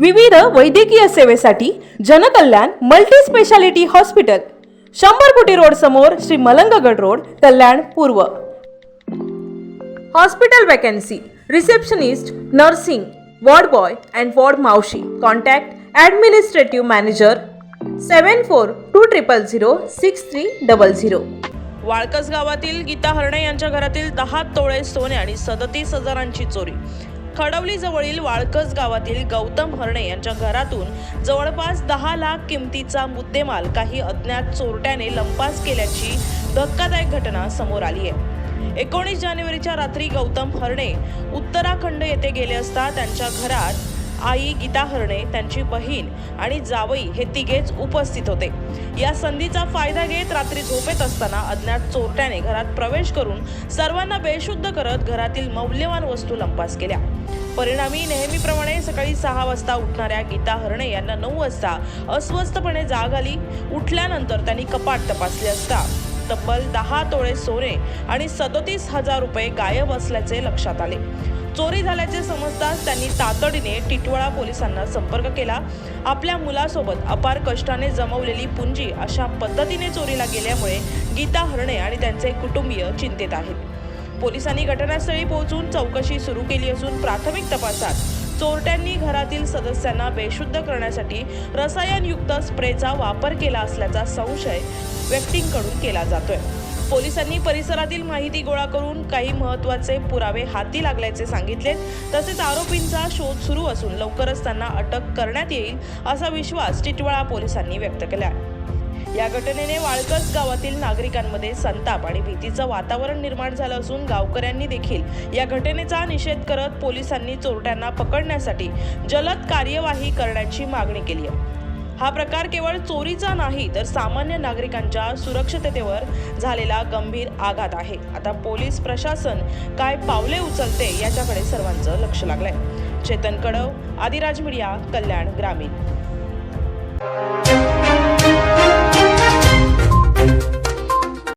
विविध वैद्यकीय सेवेसाठी जनकल्याण मल्टी स्पेशालिटी हॉस्पिटल शंभर कोटी रोड समोर श्री मलंगगड रोड कल्याण पूर्व. Hospital vacancy receptionist nursing ward boy and ward मावशी. Contact administrative manager seven four two triple zero six three double zero Walkas गावातील गीता हरणे यांच्या घरातील दहा तोळे सोने आणि सदतीस हजारांची चोरी. खडवलीजवळील वाळकस गावातील गौतम हरणे यांच्या घरातून जवळपास दहा लाख किमतीचा मुद्देमाल काही अज्ञात चोरट्याने लंपास केल्याची धक्कादायक घटना समोर आली आहे. एकोणीस जानेवारीच्या रात्री गौतम हरणे उत्तराखंड येथे गेले असता त्यांच्या घरात आई गीता हरणे त्यांची बहीण आणि जावई हे तिघेच उपस्थित होते. या संधीचा फायदा घेत रात्री झोपेत असताना अज्ञात चोरट्याने घरात प्रवेश करून सर्वांना बेशुद्ध करत घरातील मौल्यवान वस्तू लंपास केल्या. परिणामी नेहमीप्रमाणे सकाळी सहा वाजता उठणाऱ्या गीता हरणे यांना नऊ वाजता अस्वस्थपणे जाग आली. उठल्यानंतर त्यांनी कपाट तपासले असता. तब्बल दहा तोळे सोने आणि सदोतीस हजार रुपये गायब असल्याचे लक्षात आले. चोरी झाल्याचे समजताच त्यांनी तातडीने टिटवाळा पोलिसांना संपर्क केला. आपल्या मुलासोबत अपार कष्टाने जमवलेली पुंजी अशा पद्धतीने चोरीला गेल्यामुळे गीता हरणे आणि त्यांचे कुटुंबीय चिंतेत आहेत. पोलिसांनी घटनास्थळी पोहोचून चौकशी सुरू केली असून प्राथमिक तपासात चोरट्यांनी घरातील सदस्यांना बेशुद्ध करण्यासाठी रसायनयुक्त स्प्रेचा वापर केला असल्याचा संशय व्यक्तींकडून केला जातोय. पोलिसांनी परिसरातील माहिती गोळा करून काही महत्त्वाचे पुरावे हाती लागल्याचे सांगितले तसेच आरोपींचा शोध सुरू असून लवकरच त्यांना अटक करण्यात येईल असा विश्वास टिटवाळा पोलिसांनी व्यक्त केला या घटनेने वाळकस गावातील नागरिकांमध्ये संताप आणि भीतीचं वातावरण निर्माण झालं असून गावकऱ्यांनी देखील या घटनेचा निषेध करत पोलिसांनी चोरट्यांना पकडण्यासाठी जलद कार्यवाही करण्याची मागणी केली आहे. हा प्रकार केवळ चोरीचा नाही तर सामान्य नागरिकांच्या सुरक्षिततेवर झालेला गंभीर आघात आहे. आता पोलीस प्रशासन काय पावले उचलते याच्याकडे सर्वांचं लक्ष लागलंय. चेतन कडव आदिराज मीडिया कल्याण ग्रामीण.